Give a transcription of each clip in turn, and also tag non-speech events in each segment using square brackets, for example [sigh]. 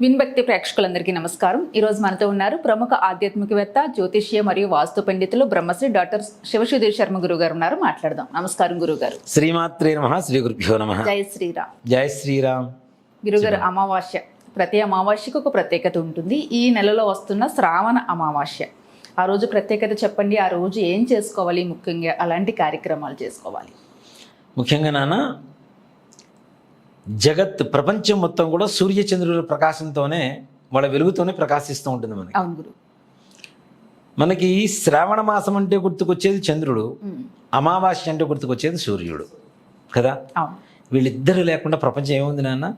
విన్భక్తి ప్రేక్షకులందరికీ నమస్కారం. ఈ రోజు మనతో ఉన్నారు ప్రముఖ ఆధ్యాత్మికవేత్త జ్యోతిష్య మరియు వాస్తు పండితులు బ్రహ్మశ్రీ డాక్టర్ శివసుధీర్ శర్మ గురువు గారు ఉన్నారు. మాట్లాడదాం. నమస్కారం గురువు గారు శ్రీమాత్రే నమ. శ్రీ గురుభ్యో నమ. జై శ్రీరామ్. జై శ్రీరామ్. గురుగారు అమావాస్య. ప్రతి అమావాస్యకు ఒక ప్రత్యేకత ఉంటుంది. ఈ నెలలో వస్తున్న శ్రావణ అమావాస్య. ఆ రోజు ప్రత్యేకత చెప్పండి. ఆ రోజు ఏం చేసుకోవాలి ముఖ్యంగా? అలాంటి కార్యక్రమాలు చేసుకోవాలి. ముఖ్యంగా నాన్న జగత్ ప్రపంచం మొత్తం కూడా సూర్యచంద్రుల ప్రకాశంతోనే వాళ్ళ వెలుగుతోనే ప్రకాశిస్తూ ఉంటుంది మనకి. అవును గురు. మనకి శ్రావణ మాసం అంటే గుర్తుకొచ్చేది చంద్రుడు అమావాస్య అంటే గుర్తుకొచ్చేది సూర్యుడు కదా? వీళ్ళిద్దరు లేకుండా ప్రపంచం ఏముంది నాన్న?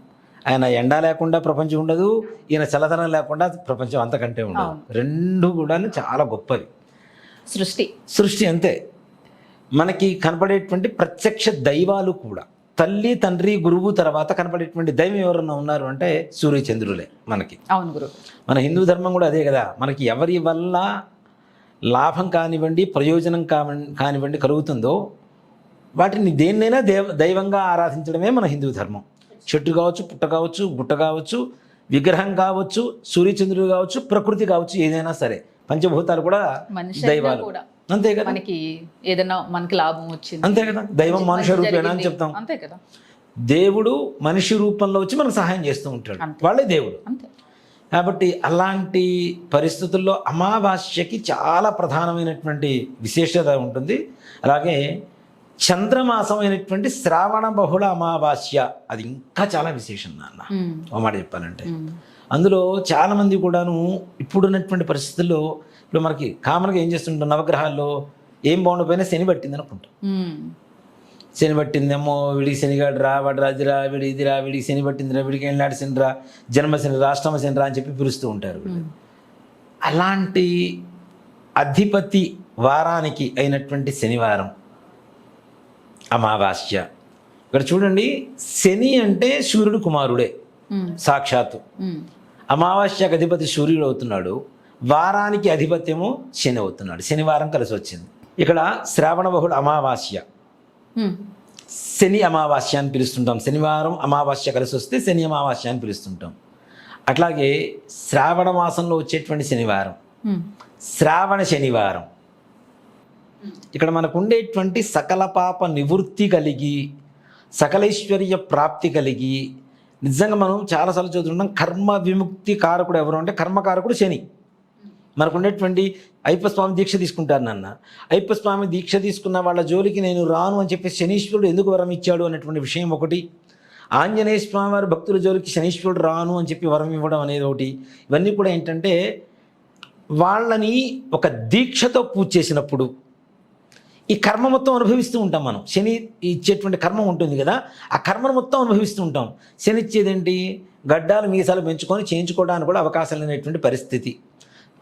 ఆయన ఎండ లేకుండా ప్రపంచం ఉండదు ఈయన చల్లదనం లేకుండా ప్రపంచం అంతకంటే ఉండదు. రెండు కూడా చాలా గొప్పది సృష్టి. సృష్టి అంతే. మనకి కనపడేటువంటి ప్రత్యక్ష దైవాలు కూడా. తల్లి తండ్రి గురువు తర్వాత కనపడేటువంటి దైవం ఎవరన్నా ఉన్నారు అంటే సూర్యచంద్రులే మనకి. అవును గురు. మన హిందూ ధర్మం కూడా అదే కదా. మనకి ఎవరి వల్ల లాభం కానివ్వండి ప్రయోజనం కావ- కానివ్వండి కలుగుతుందో వాటిని దేన్నైనా దేవ దైవంగా ఆరాధించడమే మన హిందూ ధర్మం. చెట్టు కావచ్చు పుట్ట కావచ్చు గుట్ట కావచ్చు విగ్రహం కావచ్చు సూర్యచంద్రుడు కావచ్చు ప్రకృతి కావచ్చు ఏదైనా సరే. పంచభూతాలు కూడా దైవాలు. కూడా. అంతే కదా? మనకి ఏదైనా మనకి లాభం వచ్చింది. అంతే కదా? దైవం మనుష్య రూపేణ అని. చెప్తాం. అంతే కదా? దేవుడు మనిషి రూపంలో వచ్చి మనకు సహాయం చేస్తూ ఉంటాడు. వాళ్ళే దేవుడు. అంతే. కాబట్టి అలాంటి పరిస్థితుల్లో అమావాస్యకి చాలా ప్రధానమైనటువంటి విశేషత ఉంటుంది. అలాగే చంద్రమాసం అయినటువంటి శ్రావణ బహుళ అమావాస్య అది ఇంకా చాలా విశేషం నాన్న. ఒక మాట చెప్పాలంటే. అందులో చాలామంది కూడాను ఇప్పుడున్నటువంటి పరిస్థితుల్లో ఇప్పుడు మనకి కామన్గా ఏం చేస్తుంటాం నవగ్రహాల్లో ఏం బాగుండకపోయినా శని పట్టింది అనుకుంటాం శని పట్టిందేమో వీడికి శనిగాడు రా వాడు రాజురా వీడి ఇదిరా వీడికి శని పట్టిందిరా వీడికి ఏళ్ళనాడు శనిరా జన్మశని రాష్ట్రమ శనిరా అని చెప్పి పిలుస్తూ ఉంటారు. అలాంటి అధిపతి వారానికి అయినటువంటి శనివారం అమావాస్య. ఇక్కడ చూడండి శని అంటే సూర్యుడు కుమారుడే. సాక్షాత్తు. అమావాస్యకు అధిపతి సూర్యుడు అవుతున్నాడు. వారానికి అధిపత్యము శని అవుతున్నాడు. శనివారం కలిసి వచ్చింది. ఇక్కడ శ్రావణ బహుళ అమావాస్య. శని అమావాస్య అని పిలుస్తుంటాం. శనివారం అమావాస్య కలిసి వస్తే శని అమావాస్య అని పిలుస్తుంటాం. అట్లాగే శ్రావణ మాసంలో వచ్చేటువంటి శనివారం. శ్రావణ శనివారం. ఇక్కడ మనకు ఉండేటువంటి సకల పాప నివృత్తి కలిగి సకలైశ్వర్య ప్రాప్తి కలిగి నిజంగా మనం చాలాసార్లు చదువుతున్నాం కర్మ విముక్తి కారకుడు ఎవరు అంటే కర్మకారకుడు శని. మనకు ఉండేటువంటి అయ్యప్పస్వామి దీక్ష తీసుకుంటారు నాన్న. అయ్యప్పస్వామి దీక్ష తీసుకున్న వాళ్ళ జోలికి నేను రాను అని చెప్పి శనీశ్వరుడు ఎందుకు వరం ఇచ్చాడు అనేటువంటి విషయం ఒకటి. ఆంజనేయ స్వామి వారి భక్తుల జోలికి శనీశ్వరుడు రాను అని చెప్పి వరం ఇవ్వడం అనేది ఒకటి. ఇవన్నీ కూడా ఏంటంటే వాళ్ళని ఒక దీక్షతో పూజ చేసినప్పుడు ఈ కర్మ మొత్తం అనుభవిస్తూ ఉంటాం మనం. శని ఇచ్చేటువంటి కర్మ ఉంటుంది కదా ఆ కర్మను మొత్తం అనుభవిస్తూ ఉంటాం. శని ఇచ్చేదేంటి గడ్డాలు మీసాలు పెంచుకొని చేయించుకోవడానికి కూడా అవకాశం లేనటువంటి పరిస్థితి.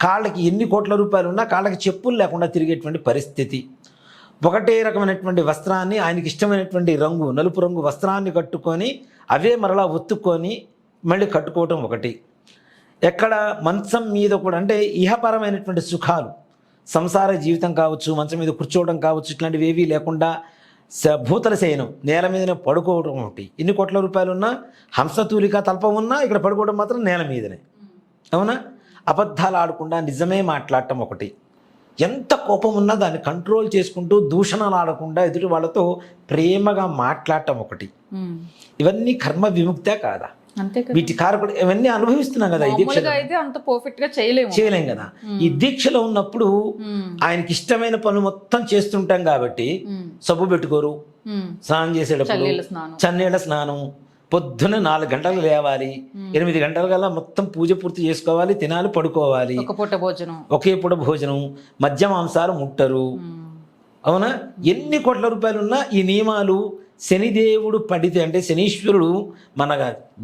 కాళ్ళకి ఎన్ని కోట్ల రూపాయలు ఉన్నా కాళ్ళకి చెప్పులు లేకుండా తిరిగేటువంటి పరిస్థితి. ఒకటే రకమైనటువంటి వస్త్రాన్ని ఆయనకి ఇష్టమైనటువంటి రంగు నలుపు రంగు వస్త్రాన్ని కట్టుకొని అవే మరలా ఒత్తుకొని మళ్ళీ కట్టుకోవటం ఒకటి. ఎక్కడ మంచం మీద కూడా అంటే ఇహపరమైనటువంటి సుఖాలు సంసార జీవితం కావచ్చు మంచం మీద కూర్చోవడం కావచ్చు ఇట్లాంటివి ఏవీ లేకుండా స- భూతల శయనం నేల మీదనే పడుకోవడం ఒకటి. ఎన్ని కోట్ల రూపాయలు ఉన్నా హంసతూలిక తల్పం ఉన్నా ఇక్కడ పడుకోవడం మాత్రం నేల మీదనే. అవునా? అబద్ధాలు ఆడకుండా నిజమే మాట్లాడటం ఒకటి. ఎంత కోపం ఉన్నా దాన్ని కంట్రోల్ చేసుకుంటూ దూషణలు ఆడకుండా ఎదుటి వాళ్ళతో ప్రేమగా మాట్లాడటం ఒకటి. ఇవన్నీ కర్మ విముక్తే కదా? వీటి కారకుడు ఇవన్నీ అనుభవిస్తున్నాం కదా ఈ దీక్ష మామూలుగా అయితే అంత పర్ఫెక్ట్గా చేయలేము. చేయలేం కదా. ఈ దీక్షలో ఉన్నప్పుడు ఆయనకి ఇష్టమైన పనులు మొత్తం చేస్తుంటాం కాబట్టి సబ్బు పెట్టుకోరు. స్నానం చేసేటప్పుడు చన్నీళ్ళ స్నానం. పొద్దున నాలుగు గంటలకు లేవాలి ఎనిమిది గంటల కల్లా మొత్తం పూజ పూర్తి చేసుకోవాలి తినాలి పడుకోవాలి. ఒక పూట భోజనం. ఒకే పూట భోజనం మద్య మాంసాలు ముట్టరు. అవునా? ఎన్ని కోట్ల రూపాయలు ఉన్నా ఈ నియమాలు శనిదేవుడు పడితే అంటే శనీశ్వరుడు మన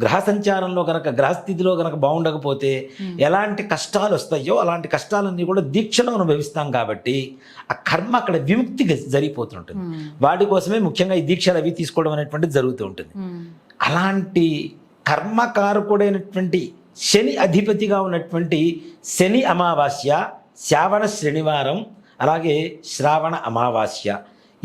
గ్రహ సంచారంలో కనుక గ్రహస్థితిలో కనుక బాగుండకపోతే ఎలాంటి కష్టాలు వస్తాయో అలాంటి కష్టాలన్నీ కూడా దీక్షలో అనుభవిస్తాం కాబట్టి ఆ కర్మ అక్కడ విముక్తి జరిగిపోతుంటుంది వాటి కోసమే ముఖ్యంగా ఈ దీక్షలు అవి తీసుకోవడం అనేటువంటిది జరుగుతూ ఉంటుంది. అలాంటి కర్మకారకుడైనటువంటి శని అధిపతిగా ఉన్నటువంటి శని అమావాస్య శ్రావణ శనివారం అలాగే శ్రావణ అమావాస్య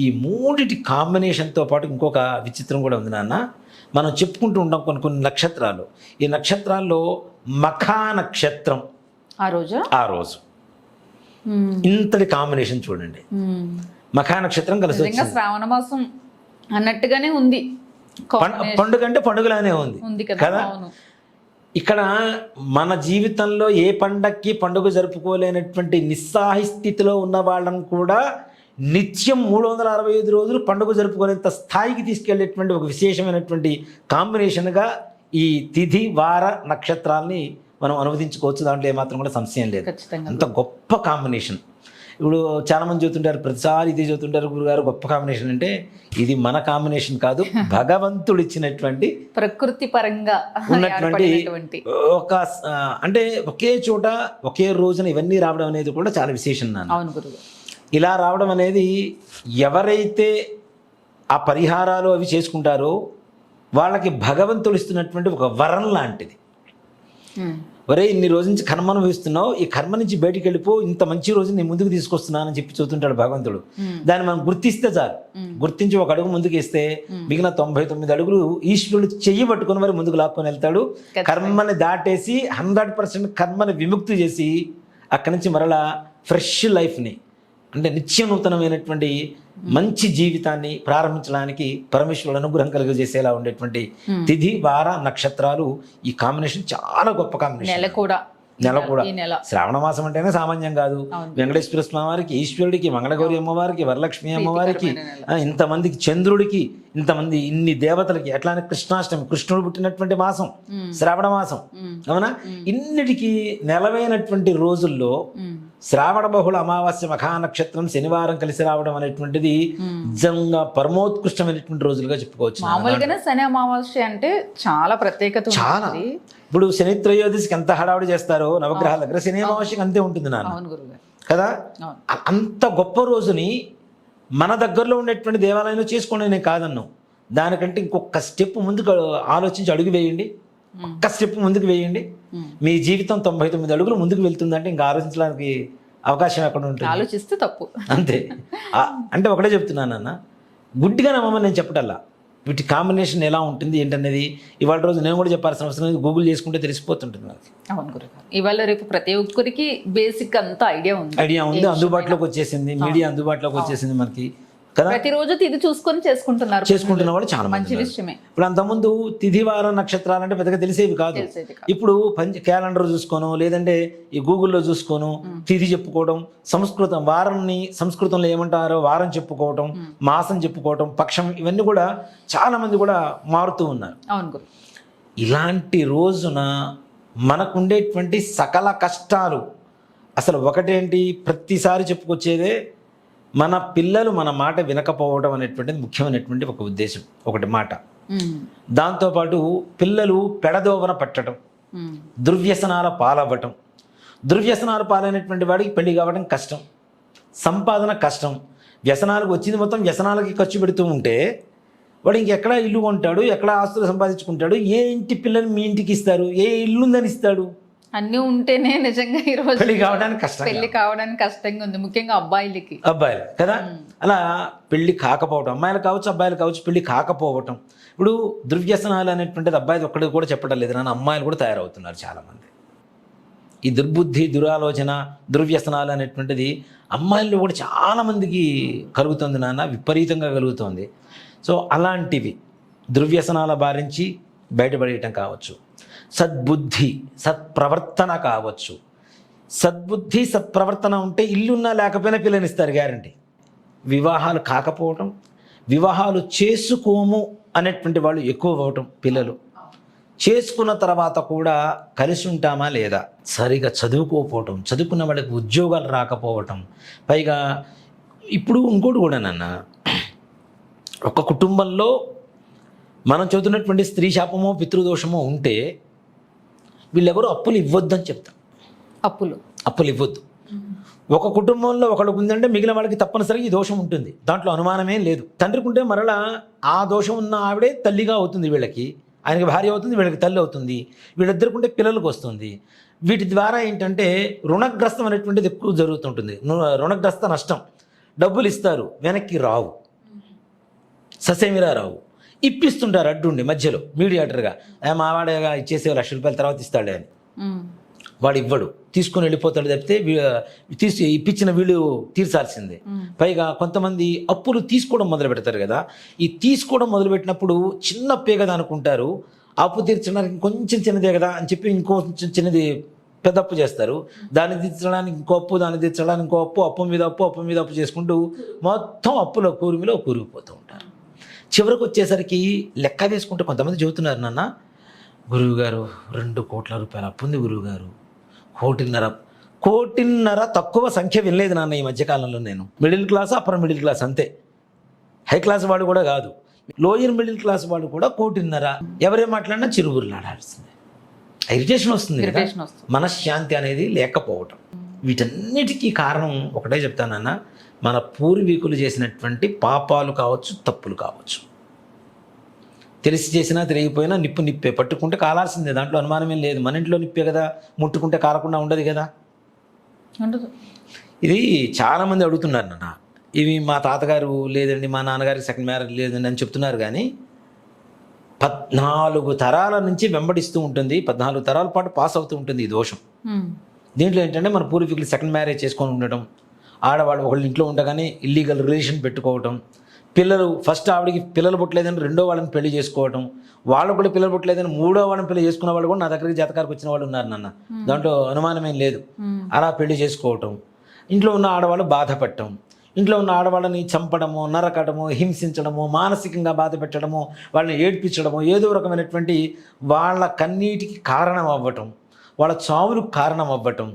ఈ మూడిటి కాంబినేషన్తో పాటు ఇంకొక విచిత్రం కూడా ఉంది నాన్న. మనం చెప్పుకుంటూ ఉంటాం కొన్ని కొన్ని నక్షత్రాలు. ఈ నక్షత్రాల్లో మఖా నక్షత్రం ఆ రోజా? ఆ రోజు. ఇంతటి కాంబినేషన్ చూడండి. మఖా నక్షత్రం కలిసి శ్రావణ మాసం అన్నట్టుగానే ఉంది. పండుగ అంటే పండుగలానే ఉంది. కదా ఇక్కడ మన జీవితంలో ఏ పండక్కి పండుగ జరుపుకోలేనటువంటి నిస్సాహి స్థితిలో ఉన్న వాళ్ళని కూడా నిత్యం మూడు వందల అరవై ఐదు రోజులు పండుగ జరుపుకునేంత స్థాయికి తీసుకెళ్ళేటువంటి ఒక విశేషమైనటువంటి కాంబినేషన్గా ఈ తిథి వార నక్షత్రాల్ని మనం అనువదించుకోవచ్చు. దాంట్లో ఏమాత్రం కూడా సంశయం లేదు. అంత గొప్ప కాంబినేషన్. ఇప్పుడు చాలా మంది చెబుతుంటారు ప్రతిసారి ఇదే చెబుతుంటారు గురుగారు గొప్ప కాంబినేషన్ అంటే ఇది మన కాంబినేషన్ కాదు [laughs] భగవంతుడు ఇచ్చినటువంటి ప్రకృతి పరంగా ఉన్నటువంటి ఒక అంటే ఒకే చోట ఒకే రోజున ఇవన్నీ రావడం అనేది కూడా చాలా విశేషం నాన్న. అవును గురువు. ఇలా రావడం అనేది ఎవరైతే ఆ పరిహారాలు అవి చేసుకుంటారో వాళ్ళకి భగవంతుడు ఇస్తున్నటువంటి ఒక వరం లాంటిది. ఒరే ఇన్ని రోజు నుంచి కర్మ అనుభవిస్తున్నావు ఈ కర్మ నుంచి బయటికి వెళ్ళిపో ఇంత మంచి రోజు నేను ముందుకు తీసుకొస్తున్నానని చెప్పి చూస్తుంటాడు భగవంతుడు. దాన్ని మనం గుర్తిస్తే చాలు. గుర్తించి ఒక అడుగు ముందుకు ఇస్తే మిగిలిన తొంభై తొమ్మిది అడుగులు ఈశ్వరుడు చెయ్యి పట్టుకుని మరి ముందుకు లాక్కొని వెళ్తాడు. కర్మని దాటేసి హండ్రెడ్ పర్సెంట్ కర్మని విముక్తి చేసి అక్కడి నుంచి మరలా ఫ్రెష్ లైఫ్ని అంటే నిత్య నూతనమైనటువంటి మంచి జీవితాన్ని ప్రారంభించడానికి పరమేశ్వరుడు అనుగ్రహం కలుగజేసేలా ఉండేటువంటి తిథి వార నక్షత్రాలు ఈ కాంబినేషన్ చాలా గొప్ప కాంబినేషన్. కూడా. నెల కూడా. శ్రావణ మాసం అంటేనే సామాన్యం కాదు. వెంకటేశ్వర స్వామి వారికి ఈశ్వరుడికి మంగళగౌరి అమ్మవారికి వరలక్ష్మి అమ్మవారికి ఇంతమందికి చంద్రుడికి ఇంతమంది ఇన్ని దేవతలకి ఎట్లానే కృష్ణాష్టమి కృష్ణుడు పుట్టినటువంటి మాసం శ్రావణ మాసం అవునా? ఇన్నిటికీ నెలవైనటువంటి రోజుల్లో. శ్రావణ బహుళ అమావాస్య మఖా నక్షత్రం శనివారం కలిసి రావడం అనేటువంటిది నిజంగా పరమోత్కృష్టమైనటువంటి రోజులుగా చెప్పుకోవచ్చు. మామూలుగానే శని అమావాస్య అంటే చాలా ప్రత్యేకత చాలా. ఇప్పుడు శని త్రయోదశికి ఎంత హడావుడి చేస్తారో నవగ్రహాల దగ్గర శని అమావాస్యకి అంతే ఉంటుంది నాన్న. కదా? అంత గొప్ప రోజుని మన దగ్గరలో ఉండేటువంటి దేవాలయంలో చేసుకోండి నేను కాదన్ను. దానికంటే ఇంకొక స్టెప్ ముందుకు ఆలోచించి అడుగు వేయండి. ఒక్క స్టెప్ ముందుకు వేయండి. మీ జీవితం తొంభై తొమ్మిది అడుగులు ముందుకు వెళ్తుందంటే ఇంకా ఆలోచించడానికి అవకాశం ఎక్కడ ఉంటుంది? ఆలోచిస్తే తప్పు. అంతే. అంటే ఒకటే చెప్తున్నాను అన్న గుడ్డిగా నమ్మమని నేను చెప్పటల్లా. వీటి కాంబినేషన్ ఎలా ఉంటుంది ఏంటనేది ఇవాళ రోజు నేను కూడా చెప్పాల్సిన అవసరం లేదు. గూగుల్ చేసుకుంటే తెలిసిపోతుంటుంది నాకు. అవును ఇవాళ రేపు ప్రతి ఒక్కరికి బేసిక్ అంతా ఐడియా ఉంది. ఐడియా ఉంది అందుబాటులోకి వచ్చేసింది మీడియా అందుబాటులోకి వచ్చేసింది మనకి. కదా? ప్రతిరోజు ఇది చూసుకొని చేసుకుంటున్నారు చేసుకుంటున్న వాళ్ళు చాలా మంచి. విషయమే. ఇప్పుడు అంతకుముందు తిథి వారం నక్షత్రాలు అంటే పెద్దగా తెలిసేవి కాదు. ఇప్పుడు పంచ క్యాలెండర్ చూసుకోను లేదంటే ఈ గూగుల్లో చూసుకోను తిథి చెప్పుకోవడం సంస్కృతం వారాన్ని సంస్కృతంలో ఏమంటారో వారం చెప్పుకోవటం మాసం చెప్పుకోవటం పక్షం ఇవన్నీ కూడా చాలా మంది కూడా మారుతూ ఉన్నారు. అవును ఇలాంటి రోజున మనకుండేటువంటి సకల కష్టాలు అసలు ఒకటేంటి? ప్రతిసారి చెప్పుకొచ్చేదే మన పిల్లలు మన మాట వినకపోవడం అనేటువంటిది ముఖ్యమైనటువంటి ఒక ఉద్దేశం ఒకటి మాట. దాంతోపాటు పిల్లలు పెడదోవన పట్టడం. దుర్వ్యసనాల పాలవ్వటం దుర్వ్యసనాల పాలైనటువంటి వాడికి పెళ్ళి కావడం కష్టం సంపాదన కష్టం వ్యసనాలకు వచ్చింది మొత్తం వ్యసనాలకి ఖర్చు పెడుతూ ఉంటే వాడు ఇంకెక్కడ ఇల్లు కొంటాడు ఎక్కడ ఆస్తులు సంపాదించుకుంటాడు ఏ ఇంటి పిల్లలు మీ ఇంటికి ఇస్తారు ఏ ఇల్లు ఉందని ఇస్తాడు అన్నీ ఉంటేనే నిజంగా ఈ రోజు పెళ్ళి కావడానికి కష్టం పెళ్ళి కావడానికి కష్టంగా ఉంది. ముఖ్యంగా అబ్బాయిలకి. అబ్బాయిలు కదా? అలా పెళ్ళి కాకపోవటం అమ్మాయిలు కావచ్చు అబ్బాయిలు కావచ్చు పెళ్ళి కాకపోవటం. ఇప్పుడు దుర్వ్యసనాలు అనేటువంటిది అబ్బాయిలు ఒక్కడికి కూడా చెప్పడం లేదు. నాన్న అమ్మాయిలు కూడా తయారవుతున్నారు చాలామంది. ఈ దుర్బుద్ధి దురాలోచన దుర్వ్యసనాలు అనేటువంటిది అమ్మాయిల్లో కూడా చాలామందికి కలుగుతుంది నాన్న విపరీతంగా కలుగుతుంది. సో అలాంటివి దుర్వ్యసనాల బారించి బయటపడేయటం కావచ్చు. సద్బుద్ధి సత్ప్రవర్తన కావచ్చు. సద్బుద్ధి సత్ప్రవర్తన ఉంటే ఇల్లున్నా లేకపోయినా పిల్లనిస్తారు గ్యారంటీ. వివాహాలు కాకపోవటం వివాహాలు చేసుకోము అనేటువంటి వాళ్ళు ఎక్కువ అవటం పిల్లలు. చేసుకున్న తర్వాత కూడా కలిసి ఉంటామా లేదా? సరిగా చదువుకోకపోవటం చదువుకున్న వాళ్ళకి ఉద్యోగాలు రాకపోవటం పైగా ఇప్పుడు ఇంకోటి కూడా నాన్న ఒక కుటుంబంలో మనం చదువుతున్నటువంటి స్త్రీ శాపమో పితృదోషమో ఉంటే వీళ్ళెవరు అప్పులు ఇవ్వద్దని చెప్తాం అప్పులు. అప్పులు ఇవ్వద్దు. ఒక కుటుంబంలో ఒకళ్ళకు ఉందంటే మిగిలిన వాళ్ళకి తప్పనిసరిగా ఈ దోషం ఉంటుంది. దాంట్లో అనుమానమేం లేదు. తండ్రికి ఉంటే మరలా ఆ దోషం ఉన్న ఆవిడే తల్లిగా అవుతుంది వీళ్ళకి ఆయనకి భార్య అవుతుంది వీళ్ళకి తల్లి అవుతుంది వీళ్ళిద్దరికి ఉంటే పిల్లలకు వస్తుంది. వీటి ద్వారా ఏంటంటే రుణగ్రస్తం అనేటువంటిది ఎక్కువ జరుగుతుంటుంది. రుణగ్రస్త నష్టం. డబ్బులు ఇస్తారు వెనక్కి రావు. ససేమిరా రావు. ఇప్పిస్తుంటారు అడ్డుండి మధ్యలో మీడియేటర్గా "ఏ, మావాడేగా ఇచ్చేసే లక్ష రూపాయల తర్వాత ఇస్తాడే అని. వాడు ఇవ్వడు. తీసుకొని వెళ్ళిపోతాడు తప్పితే తీసి ఇప్పించిన వీళ్ళు తీర్చాల్సిందే. పైగా కొంతమంది అప్పులు తీసుకోవడం మొదలు పెడతారు కదా. ఈ తీసుకోవడం మొదలు పెట్టినప్పుడు చిన్న అప్పే కదా అనుకుంటారు అప్పు తీర్చడానికి కొంచెం చిన్నదే కదా అని చెప్పి ఇంకో కొంచెం చిన్నది పెద్ద అప్పు చేస్తారు. దాన్ని తీర్చడానికి ఇంకో అప్పు దాన్ని తీర్చడానికి ఇంకో అప్పు అప్పు మీద అప్పు అప్పు మీద అప్పు చేసుకుంటూ మొత్తం అప్పులో కూరిమిలో కూరుకుపోతూ చివరికి వచ్చేసరికి లెక్క వేసుకుంటే కొంతమంది చెబుతున్నారు నాన్న గురువుగారు రెండు కోట్ల రూపాయల అప్పు ఉంది గురువుగారు. కోటిన్నర కోటిన్నర తక్కువ సంఖ్య వినలేదు నాన్న ఈ మధ్యకాలంలో నేను. Middle class upper middle class అంతే. హై క్లాస్ వాడు కూడా కాదు. లోయర్ మిడిల్ క్లాస్ వాడు కూడా కోటిన్నర. ఎవరేం మాట్లాడినా కదా. ఇరిటేషన్ వస్తుంది. మనశ్శాంతి అనేది లేకపోవటం. వీటన్నిటికీ కారణం ఒకటే చెప్తానన్న మన పూర్వీకులు చేసినటువంటి పాపాలు కావచ్చు తప్పులు కావచ్చు. తెలిసి చేసినా తెలియకపోయినా నిప్పు నిప్పే పట్టుకుంటే కాలాల్సిందే. దాంట్లో అనుమానమేం లేదు. మన ఇంట్లో నిప్పే కదా ముట్టుకుంటే కాలకుండా ఉండదు కదా. ఉండదు. ఇది చాలామంది అడుగుతున్నారు నాన్న. ఇవి మా తాతగారు లేదండి మా నాన్నగారికి సెకండ్ మ్యారేజ్ లేదండి అని చెప్తున్నారు కానీ పద్నాలుగు తరాల నుంచి వెంబడిస్తూ ఉంటుంది. పద్నాలుగు తరాల పాటు పాస్ అవుతూ ఉంటుంది ఈ దోషం. దీంట్లో ఏంటంటే మన పూర్వీకులు సెకండ్ మ్యారేజ్ చేసుకొని ఉండటం ఆడవాళ్ళు ఒకళ్ళు ఇంట్లో ఉండగానే ఇల్లీగల్ రిలేషన్ పెట్టుకోవటం పిల్లలు ఫస్ట్ ఆవిడకి పిల్లలు పుట్టలేదని రెండో వాళ్ళని పెళ్ళి చేసుకోవటం వాళ్ళు కూడా పిల్లలు పుట్టలేదని మూడో వాళ్ళని పెళ్ళి చేసుకున్న వాళ్ళు కూడా నా దగ్గరికి జతకారికి వచ్చిన వాళ్ళు ఉన్నారు నాన్న. దాంట్లో అనుమానమేం లేదు. అలా పెళ్ళి చేసుకోవటం ఇంట్లో ఉన్న ఆడవాళ్ళు బాధపడటం ఇంట్లో ఉన్న ఆడవాళ్ళని చంపడము నరకడము హింసించడము మానసికంగా బాధ పెట్టడము వాళ్ళని ఏడ్పించడము ఏదో రకమైనటువంటి వాళ్ళ కన్నీటికి కారణం అవ్వటం వాళ్ళ చావులకు కారణం అవ్వటం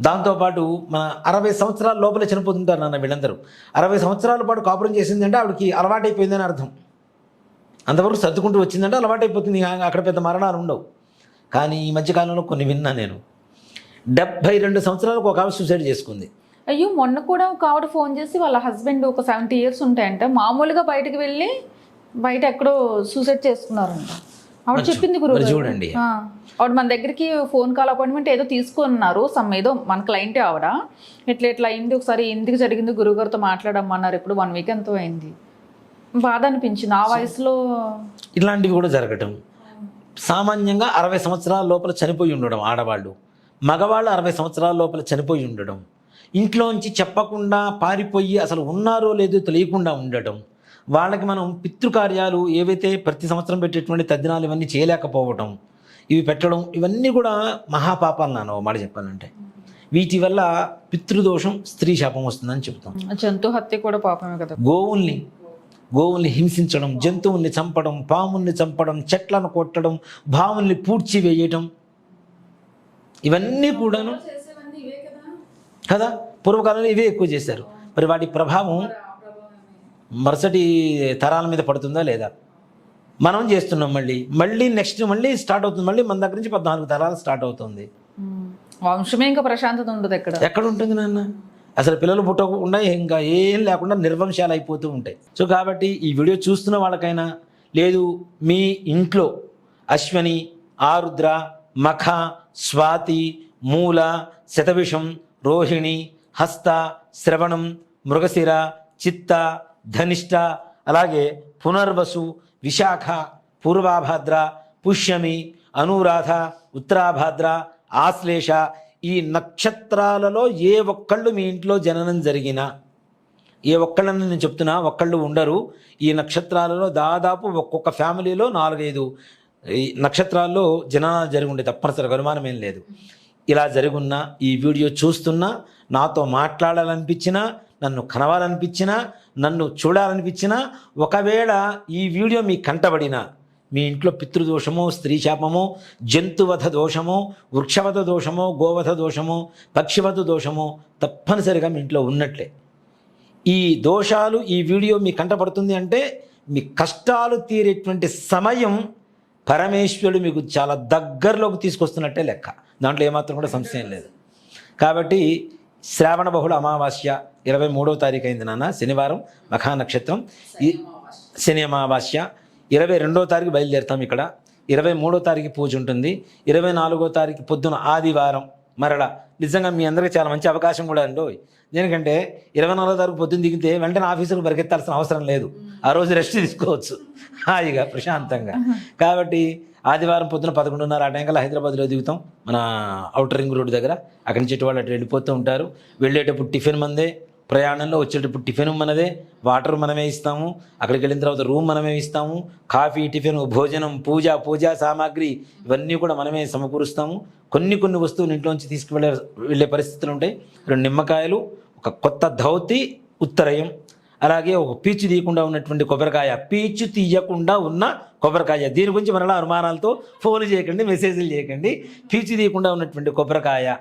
దాంతోపాటు మన అరవై సంవత్సరాల లోపలే చనిపోతుంటారు నాన్న వీళ్ళందరూ. అరవై సంవత్సరాల పాటు కాపురం చేసిందంటే ఆవిడకి అలవాటైపోయిందని అర్థం. అంతవరకు సర్దుకుంటూ వచ్చిందంటే అలవాటైపోతుంది అక్కడ పెద్ద మరణాలు ఉండవు. కానీ ఈ మధ్యకాలంలో కొన్ని విన్నా నేను. డెబ్భై రెండు సంవత్సరాలకు ఒక ఆవిడ సూసైడ్ చేసుకుంది. అయ్యో మొన్న కూడా ఒక ఆవిడ ఫోన్ చేసి వాళ్ళ హస్బెండ్ ఒక సెవెంటీ ఇయర్స్ ఉంటాయంట. మామూలుగా బయటకు వెళ్ళి బయట ఎక్కడో సూసైడ్ చేసుకున్నారంట. ఆవిడ చెప్పింది గురువు. చూడండి. ఆవిడ మన దగ్గరికి ఫోన్ కాల్ అపాయింట్మెంట్ ఏదో తీసుకున్నారు. సమ్ ఏదో మన క్లయింటే ఆవిడ. ఇట్లా ఇట్లా అయింది? ఒకసారి ఎందుకు జరిగింది? గురువుగారితో మాట్లాడమన్నారు. ఇప్పుడు వన్ వీక్ ఎంతో అయింది. బాధ అనిపించింది. ఆ వయసులో ఇలాంటివి కూడా జరగటం. సామాన్యంగా అరవై సంవత్సరాల లోపల చనిపోయి ఉండడం ఆడవాళ్ళు. మగవాళ్ళు అరవై సంవత్సరాల లోపల చనిపోయి ఉండడం. ఇంట్లోంచి చెప్పకుండా పారిపోయి అసలు ఉన్నారో లేదో తెలియకుండా ఉండటం. వాళ్ళకి మనం పితృకార్యాలు ఏవైతే ప్రతి సంవత్సరం పెట్టేటువంటి తద్దినాలు ఇవన్నీ చేయలేకపోవటం ఇవి పెట్టడం ఇవన్నీ కూడా మహాపాపాలు నాన్న ఓ మాట చెప్పాలంటే. వీటి వల్ల పితృదోషం స్త్రీ శాపం వస్తుందని చెప్తాం జంతు హత్య కూడా పాపమే కదా. గోవుల్ని గోవుల్ని హింసించడం జంతువుల్ని చంపడం పాముల్ని చంపడం చెట్లను కొట్టడం భావుల్ని పూడ్చి వేయటం ఇవన్నీ కూడాను కదా. పూర్వకాలంలో ఇవే ఎక్కువ చేశారు. మరి వాటి ప్రభావం మరుసటి తరాల మీద పడుతుందా లేదా? మనం చేస్తున్నాం మళ్ళీ? మళ్ళీ నెక్స్ట్ మళ్ళీ స్టార్ట్ అవుతుంది. మళ్ళీ మన దగ్గర నుంచి పద్నాలుగు తరాలు స్టార్ట్ అవుతుంది. వంశమే ఇంకా ప్రశాంతత ఉండదు ఎక్కడ? ఎక్కడ ఉంటుంది నాన్న? అసలు పిల్లలు పుట్టకుండా ఇంకా ఏం లేకుండా నిర్వంశాలు అయిపోతూ ఉంటాయి. సో కాబట్టి ఈ వీడియో చూస్తున్న వాళ్ళకైనా లేదు మీ ఇంట్లో అశ్వని ఆరుద్ర మఖ స్వాతి మూల శతభిషం రోహిణి హస్త శ్రవణం మృగశిర చిత్త ధనిష్ట అలాగే పునర్వసు విశాఖ పూర్వాభాద్ర పుష్యమి అనురాధ ఉత్తరాభాద్ర ఆశ్లేష ఈ నక్షత్రాలలో ఏ ఒక్కళ్ళు మీ ఇంట్లో జననం జరిగినా ఏ ఒక్కళ్ళని నేను చెప్తున్నా ఒక్కళ్ళు ఉండరు. ఈ నక్షత్రాలలో దాదాపు ఒక్కొక్క ఫ్యామిలీలో నాలుగైదు ఈ నక్షత్రాల్లో జననాలు జరిగి ఉండే తప్పనిసరిగా అనుమానం ఏం లేదు. ఇలా జరుగున్నా ఈ వీడియో చూస్తున్నా నాతో మాట్లాడాలనిపించినా నన్ను కనవాలనిపించినా నన్ను చూడాలనిపించినా ఒకవేళ ఈ వీడియో మీ కంటబడినా మీ ఇంట్లో పితృదోషమో స్త్రీ శాపమో జంతువధ దోషమో వృక్షవధ దోషమో గోవధ దోషమో పక్షివధ దోషమో తప్పనిసరిగా మీ ఇంట్లో ఉన్నట్లే. ఈ దోషాలు ఈ వీడియో మీ కంటపడుతుంది అంటే మీ కష్టాలు తీరేటువంటి సమయం పరమేశ్వరుడు మీకు చాలా దగ్గరలోకి తీసుకొస్తున్నట్టే లెక్క. దాంట్లో ఏమాత్రం కూడా సంశయం లేదు. కాబట్టి శ్రావణ బహుళ అమావాస్య ఇరవై మూడవ తారీఖు అయింది నాన్న శనివారం మఖానక్షత్రం ఈ శని అమావాస్య. ఇరవై రెండవ తారీఖు బయలుదేరుతాం ఇక్కడ. ఇరవై మూడో తారీఖు పూజ ఉంటుంది. ఇరవై నాలుగో తారీఖు పొద్దున ఆదివారం మరలా. నిజంగా మీ అందరికీ చాలా మంచి అవకాశం కూడా అండి దేనికంటే ఇరవై నాలుగో తారీఖు పొద్దున్న దిగితే వెంటనే ఆఫీసులకు పరిగెత్తాల్సిన అవసరం లేదు. ఆ రోజు రెస్ట్ తీసుకోవచ్చు. హాయిగా ప్రశాంతంగా. కాబట్టి ఆదివారం పొద్దున పదకొండున్నర ఆ టైంకల్లా హైదరాబాద్లో దిగుతాం. మన అవుటర్ రింగ్ రోడ్ దగ్గర. అక్కడి నుంచి వాళ్ళు అటు వెళ్ళిపోతూ ఉంటారు. వెళ్ళేటప్పుడు టిఫిన్ మందే. ప్రయాణంలో వచ్చేటప్పుడు టిఫిన్ మనదే వాటర్ మనమే ఇస్తాము అక్కడికి వెళ్ళిన తర్వాత రూమ్ మనమే ఇస్తాము కాఫీ టిఫిన్ భోజనం పూజ పూజా సామాగ్రి ఇవన్నీ కూడా మనమే సమకూరుస్తాము. కొన్ని కొన్ని వస్తువులు ఇంట్లోంచి తీసుకువెళ్ళే వెళ్ళే పరిస్థితులు ఉంటాయి. రెండు నిమ్మకాయలు ఒక కొత్త ధౌతి ఉత్తరయం. అలాగే ఒక పీచు తీయకుండా ఉన్నటువంటి కొబ్బరికాయ. పీచు తీయకుండా ఉన్న కొబ్బరికాయ. దీని గురించి మరలా అనుమానాలతో ఫోన్ చేయకండి మెసేజ్లు చేయకండి. పీచు తీయకుండా ఉన్నటువంటి కొబ్బరికాయ.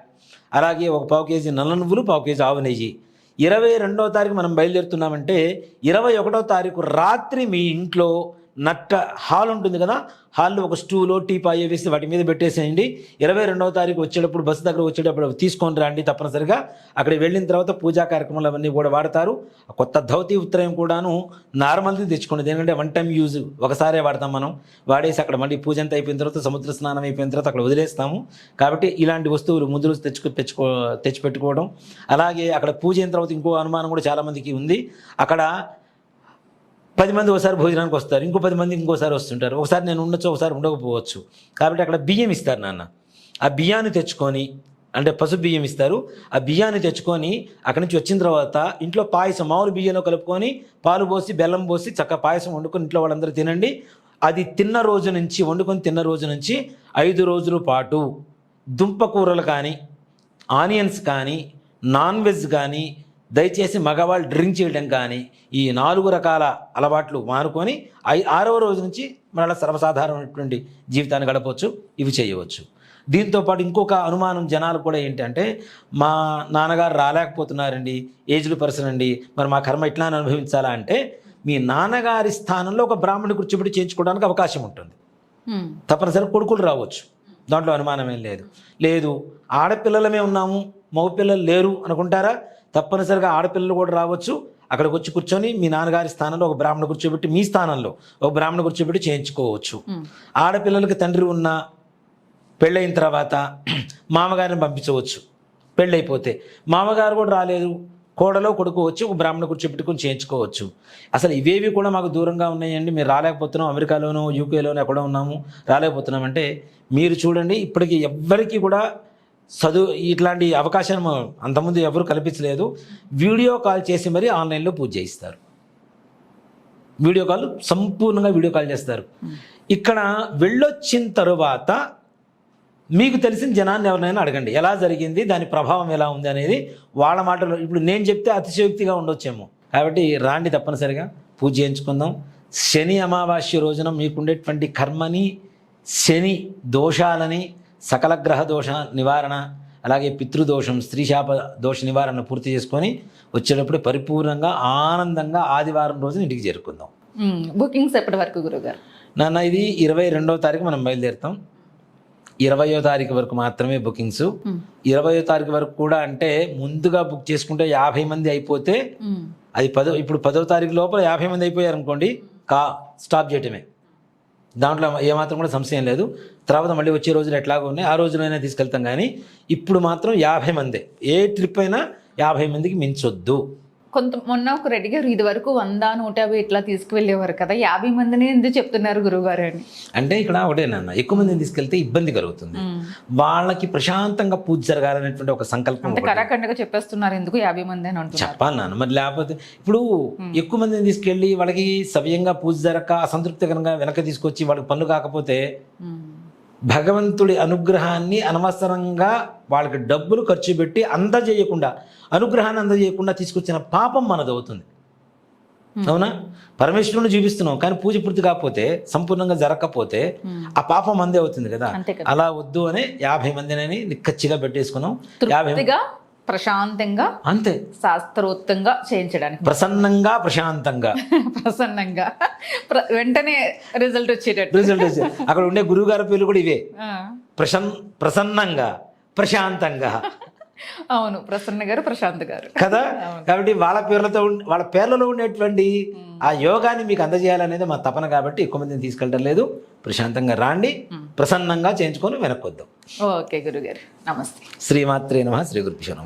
అలాగే ఒక పావు కేజీ నల్ల నువ్వులు పావు కేజీ ఆవు నెయ్యి. ఇరవై రెండవ తారీఖు మనం బయలుదేరుతున్నామంటే ఇరవై ఒకటో తారీఖు రాత్రి మీ ఇంట్లో నట్ట హాల్ ఉంటుంది కదా హాల్లో ఒక స్టూలో టీపాయో వేసి వాటి మీద పెట్టేసేయండి. ఇరవై రెండవ తారీఖు వచ్చేటప్పుడు బస్సు దగ్గర వచ్చేటప్పుడు తీసుకొని రండి తప్పనిసరిగా. అక్కడ వెళ్ళిన తర్వాత పూజా కార్యక్రమాలు అవన్నీ కూడా వాడతారు. కొత్త ధౌతి ఉత్తరం కూడాను నార్మల్ది తెచ్చుకోండి ఎందుకంటే వన్ టైం యూజ్ ఒకసారే వాడతాం మనం. వాడేసి అక్కడ మళ్ళీ పూజ అంతా అయిపోయిన తర్వాత సముద్ర స్నానం అయిపోయిన తర్వాత అక్కడ వదిలేస్తాము. కాబట్టి ఇలాంటి వస్తువులు ముందు రోజు తెచ్చుకు తెచ్చుకో తెచ్చిపెట్టుకోవడం. అలాగే అక్కడ పూజ అయిన తర్వాత ఇంకో అనుమానం కూడా చాలామందికి ఉంది. అక్కడ పది మంది ఒకసారి భోజనానికి వస్తారు ఇంకో పది మంది ఇంకోసారి వస్తుంటారు. ఒకసారి నేను ఉండొచ్చు ఒకసారి ఉండకపోవచ్చు. కాబట్టి అక్కడ బియ్యం ఇస్తారు నాన్న. ఆ బియ్యాన్ని తెచ్చుకొని అంటే పసుపు బియ్యం ఇస్తారు. ఆ బియ్యాన్ని తెచ్చుకొని అక్కడి నుంచి వచ్చిన తర్వాత ఇంట్లో పాయసం మామూలు బియ్యంలో కలుపుకొని పాలు పోసి బెల్లం పోసి చక్క పాయసం వండుకొని ఇంట్లో వాళ్ళందరూ తినండి. అది తిన్న రోజు నుంచి వండుకొని తిన్న రోజు నుంచి ఐదు రోజుల పాటు దుంప కూరలు కానీ ఆనియన్స్ కానీ నాన్ వెజ్ కానీ దయచేసి మగవాళ్ళు డ్రింక్ చేయడం కానీ ఈ నాలుగు రకాల అలవాట్లు మానుకొని ఐ ఆరవ రోజు నుంచి మరలా సర్వసాధారణమైనటువంటి జీవితాన్ని గడపవచ్చు ఇవి చేయవచ్చు. దీంతో పాటు ఇంకొక అనుమానం జనాలు కూడా ఏంటంటే మా నాన్నగారు రాలేకపోతున్నారండి ఏజ్డ్ పర్సన్ అండి మరి మా కర్మ ఇట్లా అనుభవించాలా అంటే మీ నాన్నగారి స్థానంలో ఒక బ్రాహ్మణి కూర్చోబెట్టి చేయించుకోవడానికి అవకాశం ఉంటుంది. తప్పనిసరి కొడుకులు రావచ్చు. దాంట్లో అనుమానం ఏం లేదు. లేదు ఆడపిల్లలమే ఉన్నాము మగపిల్లలు లేరు అనుకుంటారా? తప్పనిసరిగా ఆడపిల్లలు కూడా రావచ్చు. అక్కడికి వచ్చి కూర్చొని మీ నాన్నగారి స్థానంలో ఒక బ్రాహ్మణ కూర్చోబెట్టి మీ స్థానంలో ఒక బ్రాహ్మణ కూర్చోబెట్టి చేయించుకోవచ్చు. ఆడపిల్లలకి తండ్రి ఉన్న పెళ్ళైన తర్వాత మామగారిని పంపించవచ్చు. పెళ్ళైపోతే మామగారు కూడా రాలేదు. కోడలో కొడుకు వచ్చి ఒక బ్రాహ్మణ కూర్చోబెట్టుకుని చేయించుకోవచ్చు. అసలు ఇవేవి కూడా మాకు దూరంగా ఉన్నాయండి. మీరు రాలేకపోతున్నాం. అమెరికాలోనో యూకేలోనో ఎక్కడో ఉన్నాము. రాలేకపోతున్నాం. అంటే మీరు చూడండి ఇప్పటికి ఎవ్వరికీ కూడా చదువు ఇట్లాంటి అవకాశం అంతకుముందు ఎవరు కల్పించలేదు. వీడియో కాల్ చేసి మరీ ఆన్లైన్లో పూజ చేయిస్తారు. వీడియో కాల్ సంపూర్ణంగా వీడియో కాల్ చేస్తారు. ఇక్కడ వెళ్ళొచ్చిన తరువాత మీకు తెలిసిన జనాన్ని ఎవరినైనా అడగండి. ఎలా జరిగింది దాని ప్రభావం ఎలా ఉంది అనేది వాళ్ళ మాటలు. ఇప్పుడు నేను చెప్తే అతిశయోక్తిగా ఉండొచ్చేమో. కాబట్టి రాండి తప్పనిసరిగా. పూజ చేయించుకుందాం. శని అమావాస్య రోజున మీకుండేటువంటి కర్మని శని దోషాలని సకల గ్రహ దోష నివారణ అలాగే పితృదోషం స్త్రీశాప దోష నివారణ పూర్తి చేసుకొని వచ్చేటప్పుడు పరిపూర్ణంగా ఆనందంగా ఆదివారం రోజున ఇంటికి చేరుకుందాం. బుకింగ్స్ ఎప్పటి వరకు గురుగారు? నాన్న ఇది ఇరవై రెండవ తారీఖు మనం బయలుదేరుతాం. ఇరవయో తారీఖు వరకు మాత్రమే బుకింగ్స్. ఇరవయో తారీఖు వరకు కూడా అంటే ముందుగా బుక్ చేసుకుంటే యాభై మంది అయిపోతే అది పదో ఇప్పుడు పదో తారీఖు లోపల యాభై మంది అయిపోయారు అనుకోండి కా స్టాప్ చేయటమే. దాంట్లో ఏమాత్రం కూడా సంశయం లేదు. తర్వాత మళ్ళీ వచ్చే రోజులు ఎట్లాగో ఉన్నాయి. ఆ రోజులైనా తీసుకెళ్తాం కానీ ఇప్పుడు మాత్రం యాభై మందే. ఏ ట్రిప్ అయినా యాభై మందికి మించొద్దు. కొంత మొన్న ఒక రెడ్డి గారు ఇది వరకు వంద నూట యాభై ఇట్లా తీసుకువెళ్ళేవారు కదా. యాభై మందిని ఎందుకు చెప్తున్నారు గురుగారు అని? అంటే ఇక్కడ ఒకటే నాన్న ఎక్కువ మందిని తీసుకెళ్తే ఇబ్బంది కలుగుతుంది. వాళ్ళకి ప్రశాంతంగా పూజ జరగాలనేటువంటి ఒక సంకల్పం అంటే. కరాఖండగా చెప్పేస్తున్నారు ఎందుకు యాభై మంది అని అంటున్నారు? చెప్పాలి నాన్న మరి లేకపోతే ఇప్పుడు ఎక్కువ మందిని తీసుకెళ్ళి వాళ్ళకి సవ్యంగా పూజ జరగక అసంతృప్తికరంగా వెనక తీసుకొచ్చి వాళ్ళకి పనులు కాకపోతే భగవంతుడి అనుగ్రహాన్ని అనవసరంగా వాళ్ళకి డబ్బులు ఖర్చు పెట్టి అందజేయకుండా అనుగ్రహాన్ని అందజేయకుండా తీసుకొచ్చిన పాపం మనదవుతుంది. అవునా? పరమేశ్వరుని చూపిస్తున్నాం కానీ పూజ పూర్తి కాకపోతే సంపూర్ణంగా జరగకపోతే. ఆ పాపం మందే అవుతుంది కదా? అలా వద్దు అని యాభై మందిని నిక్కచ్చిగా పెట్టేసుకున్నాం. యాభై ప్రశాంతంగా అంతే. శాస్త్రోక్తంగా చేయించడానికి ప్రసన్నంగా ప్రశాంతంగా. [laughs] ప్రసన్నంగా. ప్ర- వెంటనే రిజల్ట్ వచ్చేటట్టు. రిజల్ట్ వచ్చి అక్కడ ఉండే గురువు గారి పేర్లు కూడా ఇవే. ప్రసన్ ప్రసన్నంగా ప్రశాంతంగా. [laughs] అవును ప్రసన్న గారు ప్రశాంత్ గారు. కదా? కాబట్టి వాళ్ళ పేర్లతో వాళ్ళ పేర్లలో ఉండేటువంటి ఆ యోగాన్ని మీకు అందజేయాలనేది మా తపన కాబట్టి ఎక్కువ మందిని తీసుకెళ్ళడం లేదు. ప్రశాంతంగా రాండి ప్రసన్నంగా చేయించుకొని వెనక్కొద్దాం. ఓకే గురుగారు. నమస్తే. శ్రీమాత్రే నమ శ్రీ గురుపిష